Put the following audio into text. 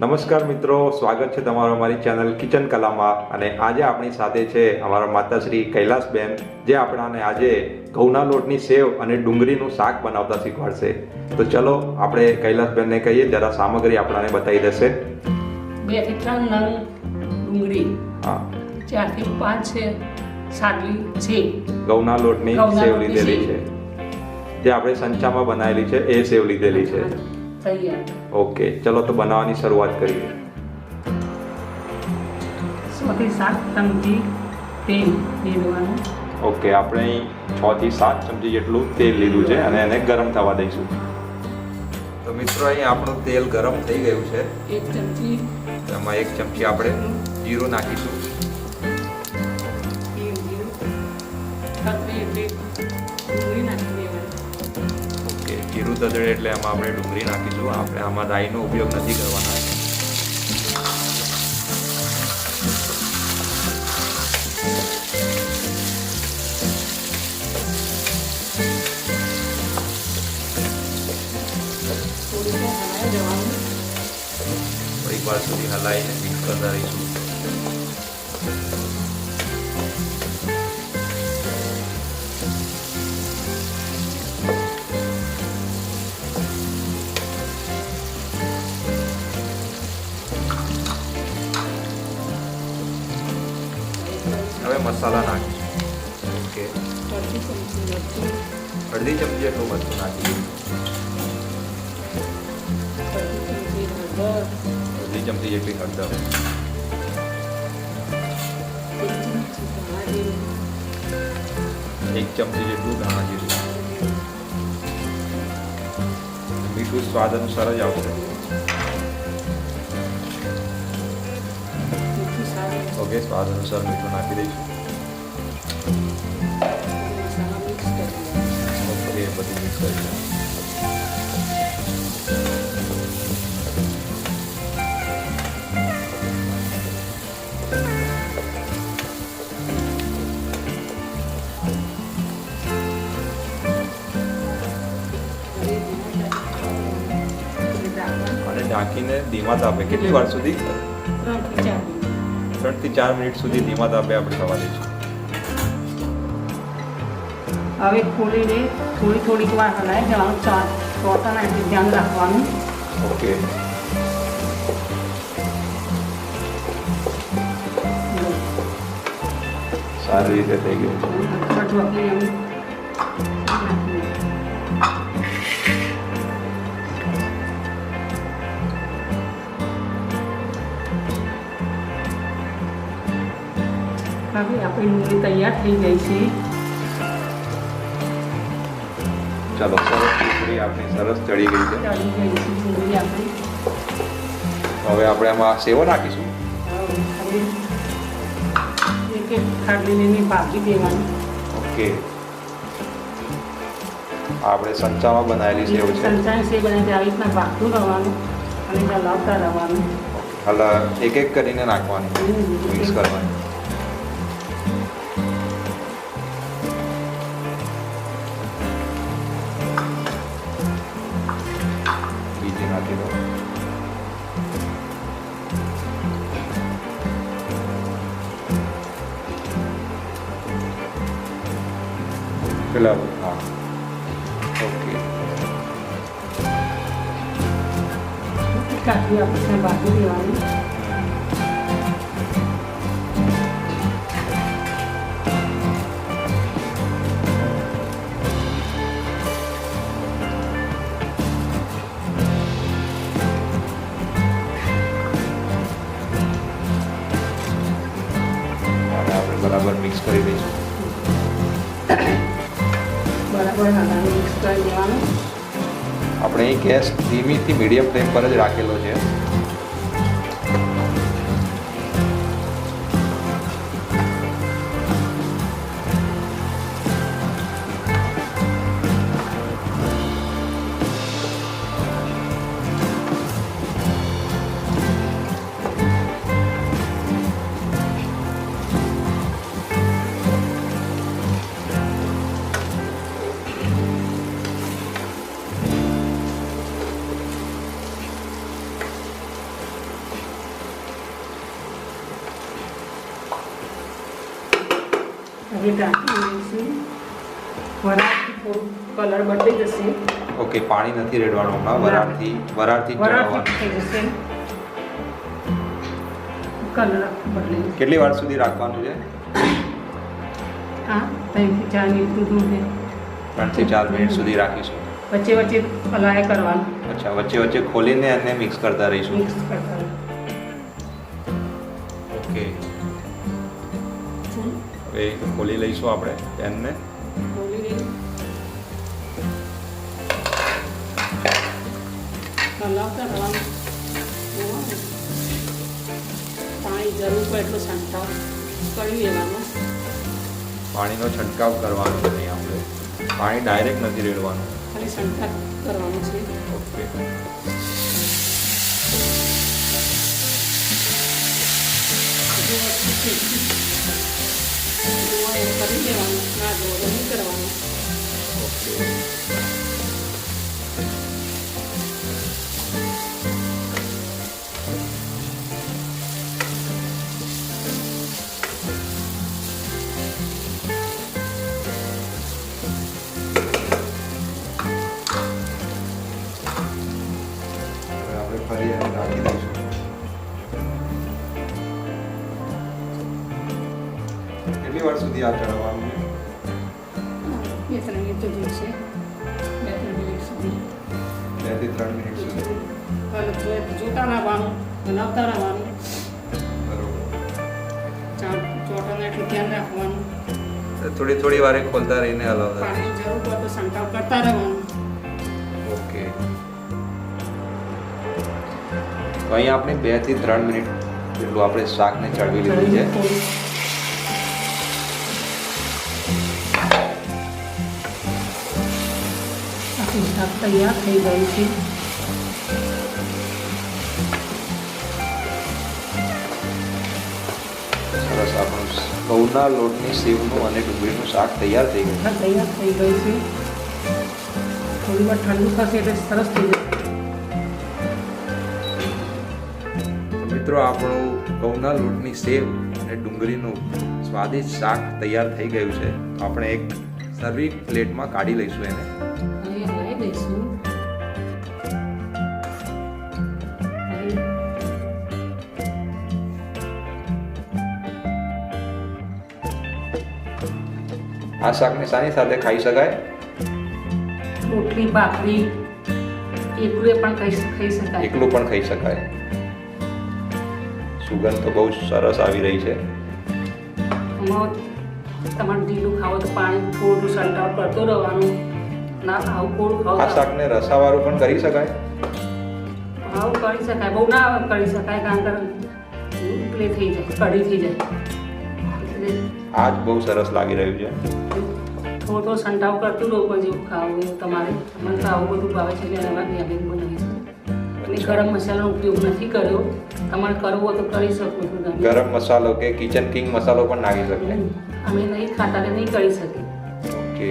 નમસ્કાર મિત્રો સ્વાગત છે તમારું અમારી ચેનલ કિચન કલામાં અને આજે આપણી સાથે છે અમારા માતાશ્રી કૈલાસબેન જે આપણાને આજે ઘઉંના લોટની સેવ અને ડુંગળીનું શાક બનાવતા શીખવાડશે. તો ચલો આપણે કૈલાસબેનને કહીએ જરા સામગ્રી આપણાને બતાવી દેશે. બેથી ત્રણ નંગ ડુંગળી હા. ચારથી પાંચ છે સાટલી છે. ઘઉંના લોટની સેવ લીધેલી છે. જે આપણે સંચામાં બનાવેલી છે એ સેવ લીધેલી છે. તૈયાર. ઓકે ચલો તો બનાવવાની શરૂઆત કરીએ. સો સાત ચમચી તેલ લેવાનું. ઓકે આપણે અહીં છ થી સાત ચમચી જેટલું તેલ લીધું છે અને એને ગરમ થવા દઈશું. તો મિત્રો અહીં આપણું તેલ ગરમ થઈ ગયું છે. એક ચમચી એમાં એક ચમચી આપણે જીરું નાખીશું. ઓકે તદડે એટલે એમાં આપણે ડુંગળી નાખીશું. આપણે આમાં રાઈનો ઉપયોગ નથી કરવાનો. થોડી થોડીક વાર સુધી હલાવીને મિક્સ કરતા રહીશું. મસાલા નાખીશું ઓકે. અડધી ચમચી જેટલું મરચું નાખીશું અડધી ચમચી જેટલી હળદર. એક ચમચી જેટલું ધાણા જીરું. મીઠું સ્વાદ અનુસાર જ આવશે. ઓકે સ્વાદ અનુસાર મીઠું નાખી દઈશું. બધું મિક્સ કરી અને ઢાંકીને ધીમા તાપે કેટલી વાર સુધી? ત્રણથી ચાર મિનિટ. સુધી ધીમા તાપે આપણે થવા દઈશું હવે ખોલીને થોડી થોડીક વાર હલાવી દેવાનું ચા ચોટા ધ્યાન રાખવાનું. ઓકે. સારી રીતે થઈ ગયું. હવે આપણી મૂળી તૈયાર થઈ ગઈ છે. ચાલો સરસ ખીચડી આપણી સરસ ચડી ગઈ છે. હવે આપણે એમાં સેવો નાખીશું. ઓકે. આપણે સંચામાં બનાવેલી સેવ છે. હાલ એક એક કરીને નાખવાની. મિક્સ કરવાની. પેલા હા ઓકે કાઢી આપણે ભાગી દેવાની અને મિક્સ કરી દેવાનું. આપણે ગેસ ધીમીથી મીડિયમ ફ્લેમ પર જ રાખેલો છે. મિનિટ રાખી દઈશું વરાળથી થોડું કલર બદલી જશે. ઓકે પાણી નથી રેડવાનું હમણાં. વરાળથી વરાળથી વરાળથી થઈ જશે. કલર બદલી કેટલી વાર સુધી રાખવાનું છે? હા ત્રણથી ચાર મિનિટ દૂધ ત્રણથી ચાર મિનિટ સુધી રાખીશું. વચ્ચે વચ્ચે હલાય કરવાનું. અચ્છા વચ્ચે વચ્ચે ખોલીને એને મિક્સ કરતા રહીશું. મિક્સ કરતા ઓકે. હવે ખોલી લઈશું આપણે પેનને. પાણી જરૂર પડે એટલો છંટકાવ કરી પાણીનો છંટકાવ કરવાનો છે અહીં આપણે. પાણી ડાયરેક્ટ નથી રેડવાનું. ખાલી છંટકાવ કરવાનો છે. ઓકે. સુધી આ ચડવાનું બે ત્રણ મિનિટ તો જોઈશે બે ત્રણ મિનિટ સુધી બેથી ત્રણ મિનિટ સુધી જોતા રહેવાનું હલાવતા રહેવાનું ચોટાને એટલું ધ્યાન રાખવાનું થોડી થોડી વારે ખોલતા રહીને હલાવતા પાણી જરૂર પડે તો છંટકાવ કરતા રહેવાનું ઓકે તો અહીંયા આપણે બેથી ત્રણ મિનિટ જેટલું આપણે શાકને ચડવી લીધું છે શાક તૈયાર થઈ ગયું છે. સરસ આપણું ઘઉંના લોટની સેવનું અને ડુંગળીનું શાક તૈયાર થઈ ગયું. તૈયાર થઈ ગયું છે. થોડી વાર ઠંડુ થશે એટલે સરસ થઈ જશે. મિત્રો આપણું ઘઉંના લોટની સેવ અને ડુંગળીનું સ્વાદિષ્ટ શાક તૈયાર થઈ ગયું છે. આપણે એક સર્વિંગ પ્લેટમાં કાઢી લઈશું એને. હવે દઈશું આ શાકને શાની સાથે ખાઈ શકાય? રોટલી ભાખરી એકલું પણ ખાઈ ખાઈ શકાય. એકલું પણ ખાઈ શકાય. સુગંધ તો બહુ સરસ આવી રહી છે. તમારું તમારે ઢીલું ખાવો તો પાણી થોડું સંટાવ કરતો રહેવાનું. ના આવું કોળું ખાવ આ શાકને રસાવાળું પણ કરી શકાય. આવું કરી શકાય બહુ ના કરી શકાય કારણ કે થઈ જાય કઢી થઈ જાય. એટલે આ બહુ સરસ લાગી રહ્યું છે. થોડો થોડો સંટાવ કરતું રહો પણ જેવું ખાવું તમારે. મને તો આવું બધું ભાવે છે એટલે અને ગરમ મસાલાનો ઉપયોગ નથી કર્યો. તમારે કરવો તો કરી શકો છો ગરમ મસાલો કે કિચન કિંગ મસાલો પણ નાખી શકાય અમે નહીં ખાતા નહીં કરી શકીએ. ઓકે.